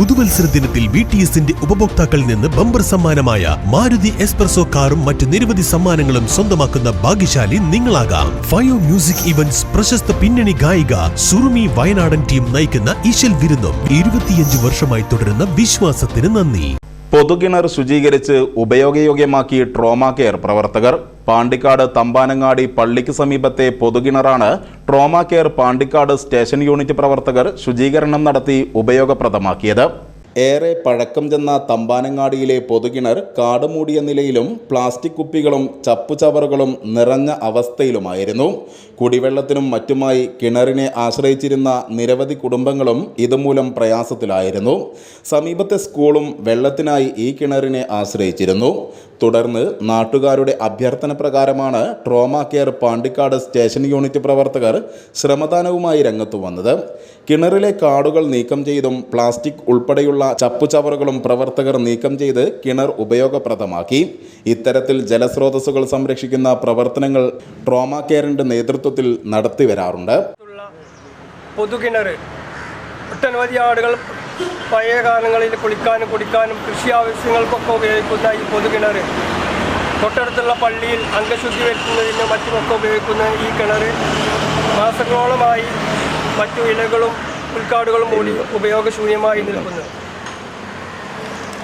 പുതുവത്സര ദിനത്തിൽ V T എസിന്റെ ഉപഭോക്താക്കളിൽ നിന്ന് ബമ്പർ സമ്മാനമായ മാരുതി എസ്പ്രസോ കാറും മറ്റ് നിരവധി സമ്മാനങ്ങളും സ്വന്തമാക്കുന്ന ഭാഗ്യശാലി നിങ്ങളാകാം. ഫയോ മ്യൂസിക് ഇവന്റ്സ് പ്രശസ്ത പിന്നണി ഗായിക സുറുമി വയനാടൻ ടീം നയിക്കുന്ന ഈശൽ വിരുന്നും ഇരുപത്തിയഞ്ച് വർഷമായി തുടരുന്ന വിശ്വാസത്തിന് നന്ദി. പൊതുകിണർ ശുചീകരിച്ച് ഉപയോഗയോഗ്യമാക്കി ട്രോമ കെയർ പ്രവർത്തകർ. പാണ്ടിക്കാട് തമ്പാനങ്ങാടി പള്ളിക്ക് സമീപത്തെ പൊതുകിണറാണ് trauma care Pandikkad station unit പ്രവർത്തകർ ശുചീകരണം നടത്തി ഉപയോഗപ്രദമാക്കിയത്. ഏറെ പഴക്കം ചെന്ന തമ്പാനങ്ങാടിയിലെ പൊതുകിണർ കാടുമൂടിയ നിലയിലും പ്ലാസ്റ്റിക് കുപ്പികളും ചപ്പുചവറുകളും നിറഞ്ഞ അവസ്ഥയിലുമായിരുന്നു. കുടിവെള്ളത്തിനും മറ്റുമായി കിണറിനെ ആശ്രയിച്ചിരുന്ന നിരവധി കുടുംബങ്ങളും ഇതുമൂലം പ്രയാസത്തിലായിരുന്നു. സമീപത്തെ സ്കൂളും വെള്ളത്തിനായി ഈ കിണറിനെ ആശ്രയിച്ചിരുന്നു. തുടർന്ന് നാട്ടുകാരുടെ അഭ്യർത്ഥന പ്രകാരമാണ് trauma care Pandikkad station unit പ്രവർത്തകർ ശ്രമദാനവുമായി രംഗത്തു വന്നത്. കിണറിലെ കാടുകൾ നീക്കം ചെയ്തും പ്ലാസ്റ്റിക് ഉൾപ്പെടെയുള്ള ചപ്പുചവറുകളും പ്രവർത്തകർ നീക്കം ചെയ്ത് കിണർ ഉപയോഗപ്രദമാക്കി. ഇത്തരത്തിൽ ജലസ്രോതസ്സുകൾ സംരക്ഷിക്കുന്ന പ്രവർത്തനങ്ങൾ ട്രോമ കെയറിന്റെ നേതൃത്വത്തിൽ നടത്തി വരാറുണ്ട്. പൊതുകിണർ. ഒട്ടനവധി ആളുകൾ പഴയ കാലങ്ങളിൽ കുളിക്കാനും കുടിക്കാനും കൃഷി ആവശ്യങ്ങൾക്കൊക്കെ ഉപയോഗിക്കുന്ന ഈ പൊതുകിണർ. തൊട്ടടുത്തുള്ള പള്ളിയിൽ അംഗശുദ്ധി വരുത്തുന്നതിനും മറ്റുമൊക്കെ ഉപയോഗിക്കുന്ന ഈ കിണർ മാസങ്ങളോളമായി മറ്റു ഇലകളും പുൽക്കാടുകളും മൂടി ഉപയോഗശൂന്യമായി നിൽക്കുന്നു.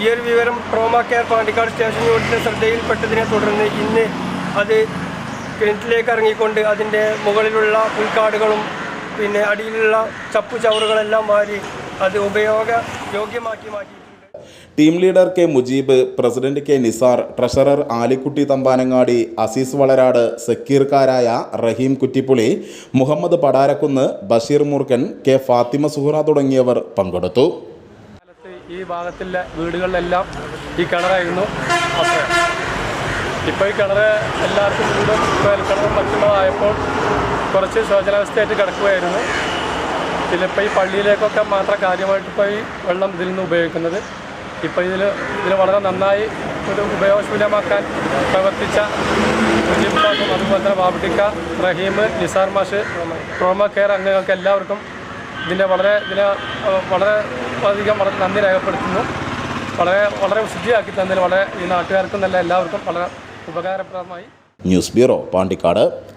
ഈ ഒരു വിവരം ട്രോമ കെയർ പാണ്ടിക്കാട് സ്റ്റേഷൻ യൂണിറ്റിന്റെ ശ്രദ്ധയിൽപ്പെട്ടതിനെ തുടർന്ന് ഇന്ന് അത് കിണറ്റിലേക്ക് ഇറങ്ങിക്കൊണ്ട് അതിന്റെ മുകളിലുള്ള പുൽക്കാടുകളും പിന്നെ അടിയിലുള്ള ചപ്പു ചവറുകളെല്ലാം മാറി അത് ഉപയോഗ യോഗ്യമാക്കി മാറ്റിയിട്ടുണ്ട്. Team leader K Mujeeb president K Nisar treasurer Alikutty Thampanangadi Azeez Valarad സക്കീർക്കാരായ Raheem Kuttippuli Muhammad Padarakkunnu Basheer Murkhan K Fathima Suhara തുടങ്ങിയവർ പങ്കെടുത്തു. ഈ ഭാഗത്തിലെ വീടുകളിലെല്ലാം ഈ കിണറായിരുന്നു. ആശ്രയം ഇപ്പോൾ ഈ കിണർ എല്ലാവർക്കും വീടും വേൽക്കിണറും മറ്റുള്ളതായപ്പോൾ കുറച്ച് ശോചനാവസ്ഥയായിട്ട് കിടക്കുകയായിരുന്നു. ഇപ്പോൾ ഈ പള്ളിയിലേക്കൊക്കെ മാത്രം കാര്യമായിട്ട് ഇപ്പോൾ ഈ വെള്ളം ഇതിൽ നിന്ന് ഉപയോഗിക്കുന്നത്. ഇപ്പോൾ ഇതിൽ ഇതിൽ വളരെ നന്നായി ഒരു ഉപയോഗശൂന്യമാക്കാൻ പ്രവർത്തിച്ച മുജീബാക്കും അതുപോലെ തന്നെ ബാബുട്ടിക്ക റഹീം നിസാർ മാഷ് ട്രോമ കെയർ അംഗങ്ങൾക്ക് എല്ലാവർക്കും ഇതിന്റെ വളരെ ഇതിനെ വളരെ അധികം വളരെ നന്ദി രേഖപ്പെടുത്തുന്നു. വളരെ വളരെ ശുദ്ധിയാക്കി തന്നതിൽ വളരെ ഈ നാട്ടുകാർക്കും നല്ല എല്ലാവർക്കും വളരെ ഉപകാരപ്രദമായി. News bureau Pandikkad.